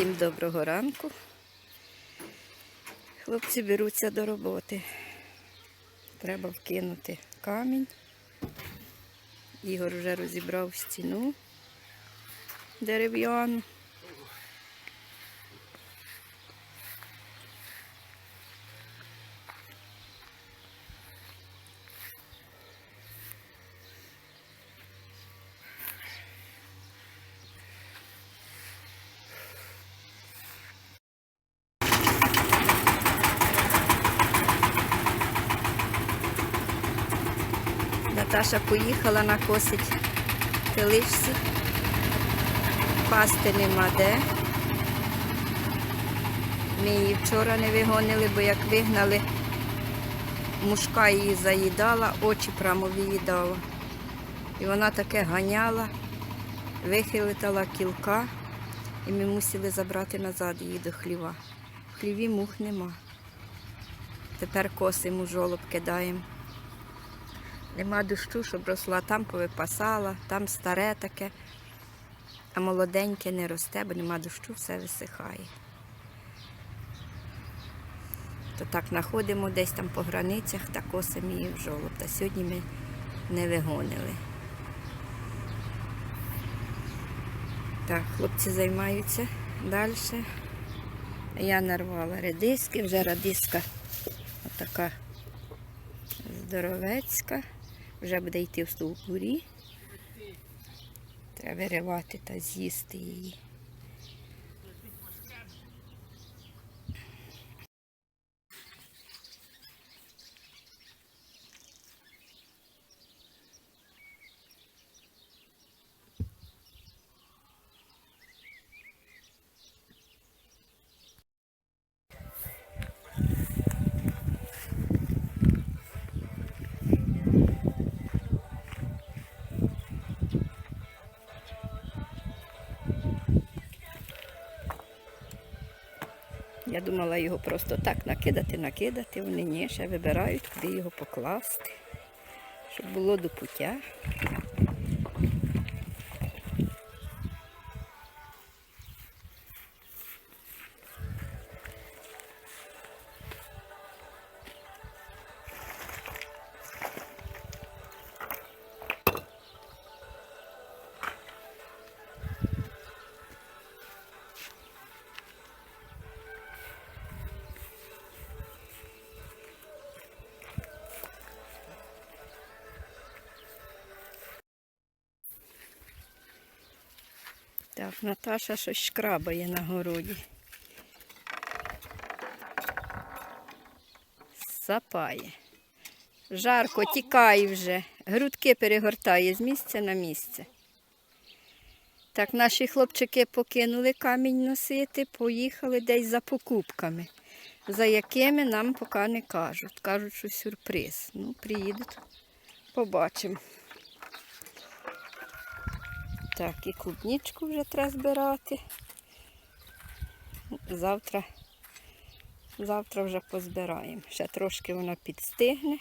Всім доброго ранку. Хлопці беруться до роботи. Треба вкинути камінь. Ігор вже розібрав стіну дерев'яну. Наташа поїхала накосить теличці. Пасти нема де. Ми її вчора не вигонили, бо як вигнали, мушка її заїдала, очі прямо виїдала. І вона таке ганяла, вихилитала кілка, і ми мусили забрати назад її до хліва. В хліві мух нема. Тепер косимо жолоб кидаємо. Нема дощу, щоб росла, там повипасала, там старе таке, а молоденьке не росте, бо нема дощу, все висихає. То так знаходимо десь там по границях та косимо її в жолоб. Та сьогодні ми не вигонили. Так, хлопці займаються далі. Я нарвала редиски, вже радиска отака здоровецька. Вже буде йти в стовбурі. Треба виривати та з'їсти її. Я думала його просто так накидати, накидати. Вони ні, ще вибирають, куди його покласти, щоб було до пуття. Так, Наташа щось шкрабає на городі. Сапає. Жарко, тікає вже. Грудки перегортає з місця на місце. Так, наші хлопчики покинули камінь носити, поїхали десь за покупками, за якими нам поки не кажуть. Кажуть, що сюрприз. Ну, приїдуть, побачимо. Так, і клубничку вже треба збирати. Завтра, завтра вже позбираємо. Ще трошки воно підстигне.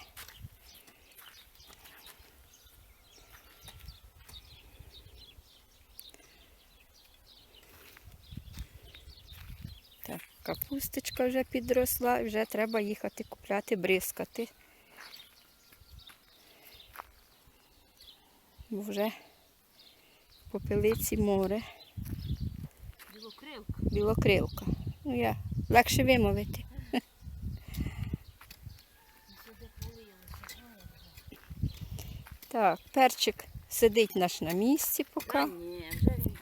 Так, капусточка вже підросла, вже треба їхати купляти, бризкати. Бо вже попелиці море. Білокрилка. Білокрилка. Ну я легше вимовити. Так, перчик сидить наш на місці поки. Ні, вже він.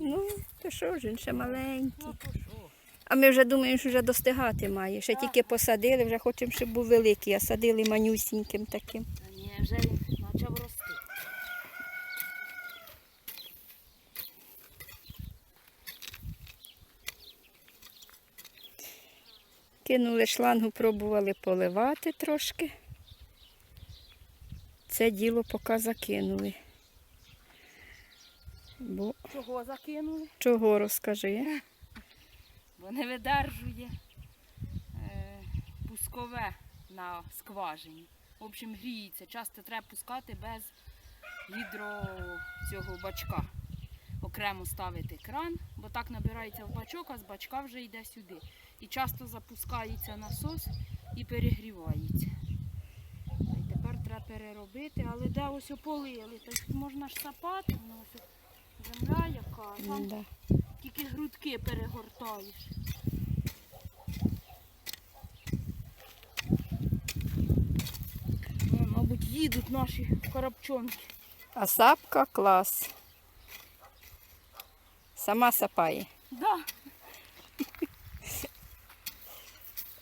Ну, то що ж, він ще маленький. Ну. А ми вже думаємо, що вже достигати має. Ще тільки посадили, вже хочемо, щоб був великий, а садили манюсіньким таким. Та ні, вже він почав рости. Кинули шлангу, пробували поливати трошки. Це діло поки закинули. Бо Чого закинули? чого розкажи? Бо не видержує е, пускове на скважині. В общем, гріється. Часто треба пускати без гідро цього бачка. Окремо ставити кран, бо так набирається в бачок, а з бачка вже йде сюди. І часто запускається насос і перегрівається. Й тепер треба переробити, але де ось ополили, то тут можна ж сапати, воно ось земля яка, там Да. тільки грудки перегортаєш. Ну, мабуть, їдуть наші коробчонки. А сапка клас. Сама сапає. Да.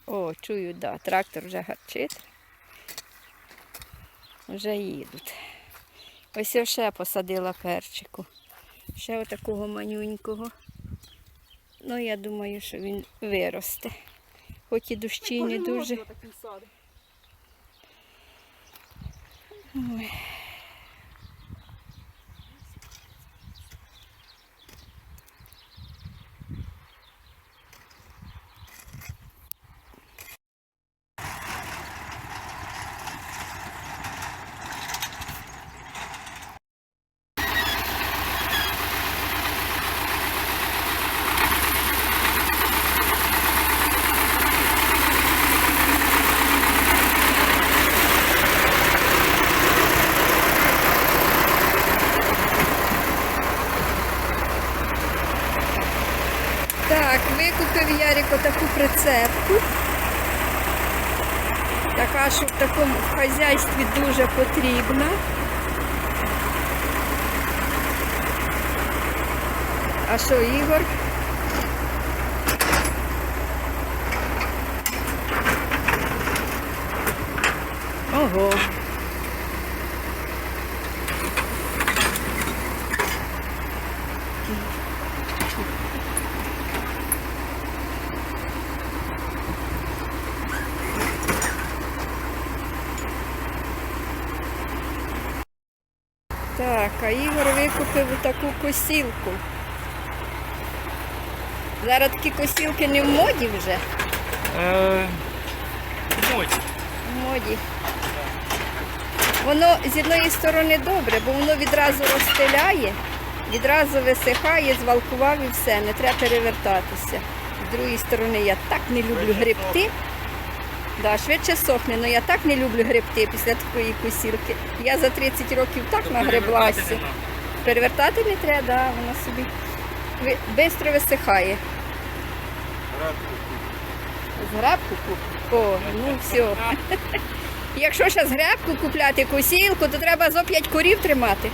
О, чую, да, трактор вже гарчить. Вже їдуть. Ось я ще посадила перчику. Ще отакого манюнького. Ну, я думаю, що він виросте. Хоч і дощі не дуже. Ой. Так, викупив Ярик отаку прицепку. Така, що в такому хазяйстві дуже потрібна. А що, Ігор? Ого. Так, а Ігор викупив таку косілку. Зараз такі косілки не в моді вже. Е, моді. В моді. Воно з одної сторони добре, бо воно відразу розстеляє, відразу висихає, звалкував і все, не треба перевертатися. З другої сторони, я так не люблю грибти. Да, швидше сохне, але я так не люблю грибти після такої косілки. Я за 30 років так нагреблася. Перевертати не треба, да, воно собі швидко висихає. З грабку куп- О, ну все. Якщо зараз гребку купляти косілку, то треба зо 5 корів тримати.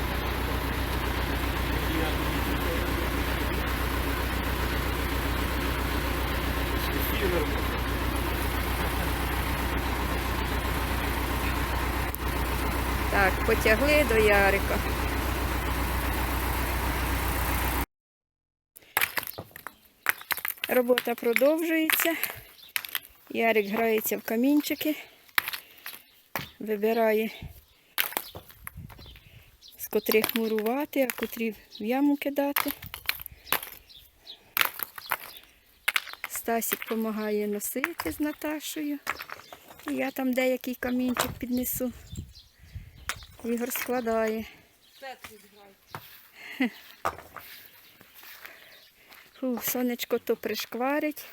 Так, потягли до Ярика. Робота продовжується. Ярик грається в камінчики, вибирає, з котрих мурувати, а котрі в яму кидати. Стасік допомагає носити з Наташою. Я там деякий камінчик піднесу. Ігор складає. Фу, сонечко то пришкварить,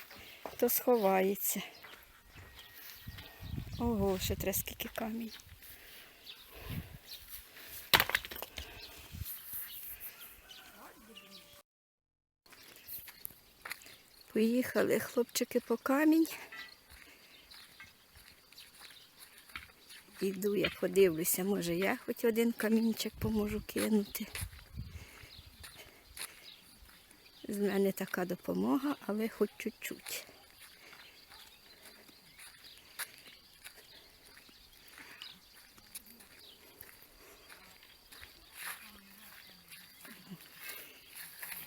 то сховається. Ого, ще треба скільки камінь. Поїхали хлопчики по камінь. Іду, я подивлюся, може я хоч один камінчик поможу кинути. З мене така допомога, але хоч чуть-чуть.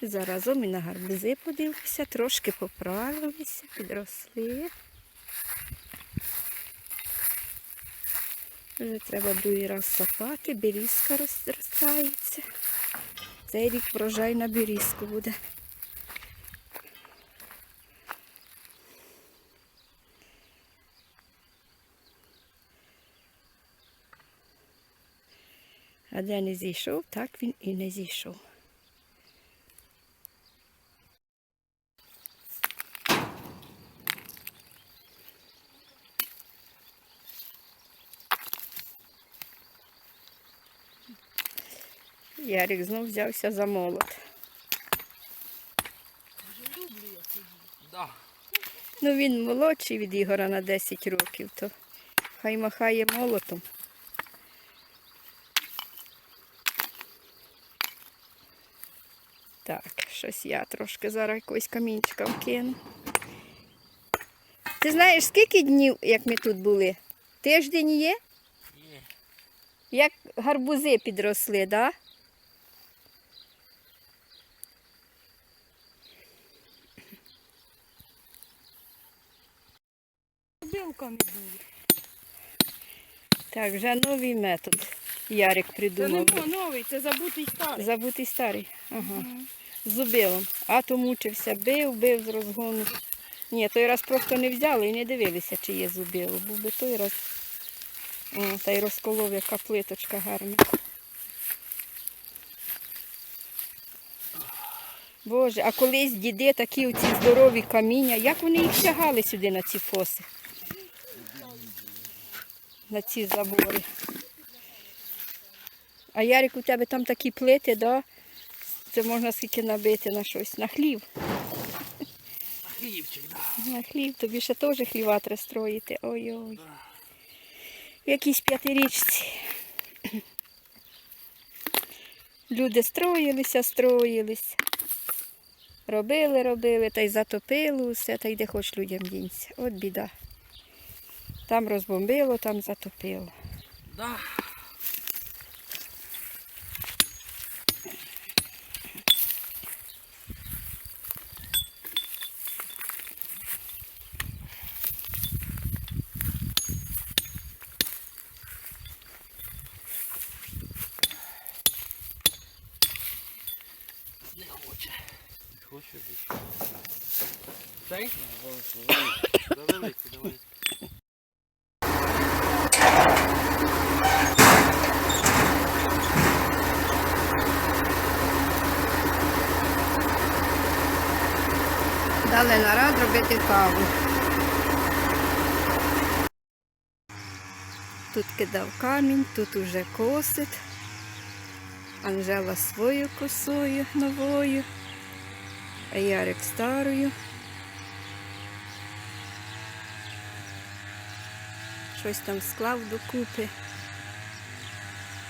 Заразом і на гарбузи подивлюся, трошки поправилися, підросли. Вже треба другий раз сапати, берізка розростається. Цей рік врожай на берізку буде. А де не зійшов, так він і не зійшов. Ярик знов взявся за молот. Да. Ну він молодший від Ігора на 10 років, то хай махає молотом. Так, щось я трошки зараз якогось камінчика вкину. Ти знаєш, скільки днів, як ми тут були? Тиждень є? Є. Як гарбузи підросли, так? Да? Білками були. Так, вже новий метод. Ярик Це не придумав. новий, це забутий старий. Забутий старий. Ага. Мгм. Зубилом. А то мучився, бив, бив з розгону. Ні, той раз просто не взяли і не дивилися, чи є зубило. Був би той раз. О, та й розколов, яка плиточка гарна. Боже, а колись діди такі оці здорові каміння, як вони їх тягали сюди на ці фоси? На ці забори. А Ярик, у тебе там такі плити, да? Це можна скільки набити на щось. На хлів. Хлібчик, да. На хлів. Тобі ще теж хліва треба строїти. Ой-ой. В якійсь п'ятирічці. Люди строїлися, строїлися. Робили, робили, та й затопило усе, та й де хоч людям дінься. От біда. Там розбомбило, там затопило. Да. Не хоче. Не хоче бути? Цей? Да великий, давай. Нарад каву. Тут кидав камінь, тут уже косить. Анжела свою косою новою, а Ярик старою. Щось там склав докупи,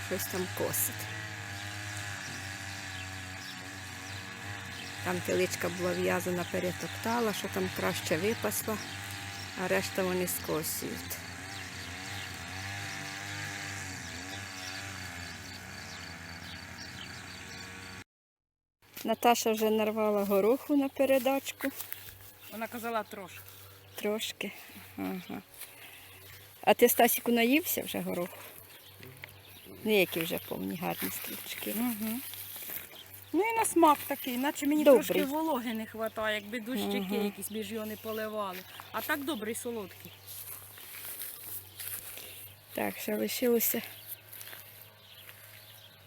щось там косить. Там теличка була в'язана, перетоптала, що там краще випасла, а решта вони скосюють. Наташа вже нарвала гороху на передачку Вона казала трошки. трошки. Ага. А ти Стасіку наївся вже гороху? Ну, які вже повні гарні стрічки. Угу. Ну і на смак такий, наче мені Добрий. трошки вологи не вистачає, якби дощики Ага. якісь більш його не поливали. А так добрий солодкий. Так, ще лишилося.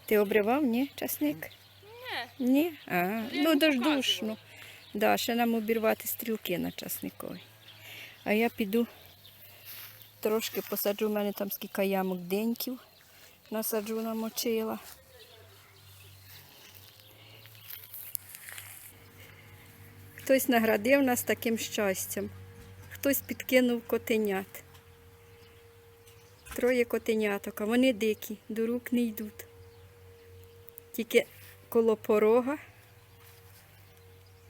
Ти обривав, ні, часник? Ні. Ні? А, Я ну дождушно. Да, ще нам обірвати стрілки на часникові. А я піду трошки посаджу, у мене там скільки ямок деньків. Насаджу намочила. Хтось наградив нас таким щастям. Хтось підкинув котенят. Троє котеняток, а вони дикі, до рук не йдуть. Тільки коло порога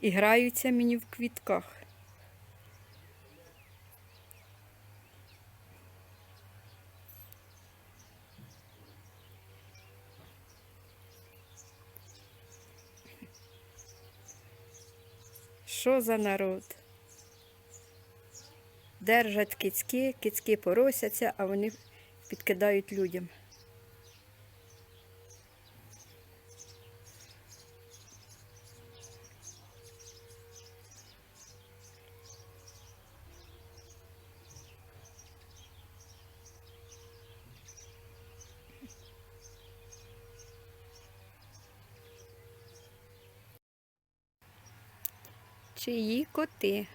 і граються мені в квітках. Що за народ? Держать кицьки, кицьки поросяться, а вони підкидають людям. Чиї коти?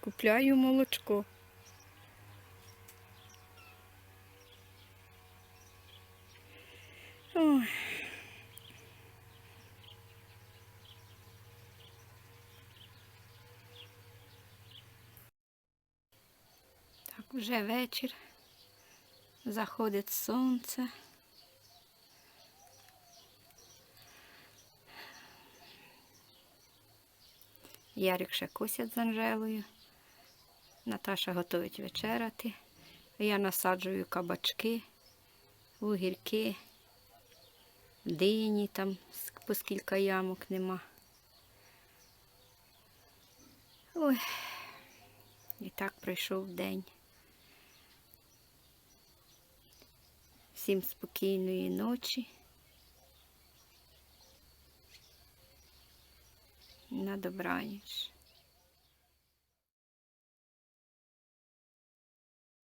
Купляю молочко. Ой. Так, вже вечір. Заходить сонце. Ярик ще косять з Анжелою. Наташа готують вечеряти. Я насаджую кабачки, вугірки, дині там, по ямок нема. Ой, і так пройшов день. Всім спокійної ночі. На добраніч.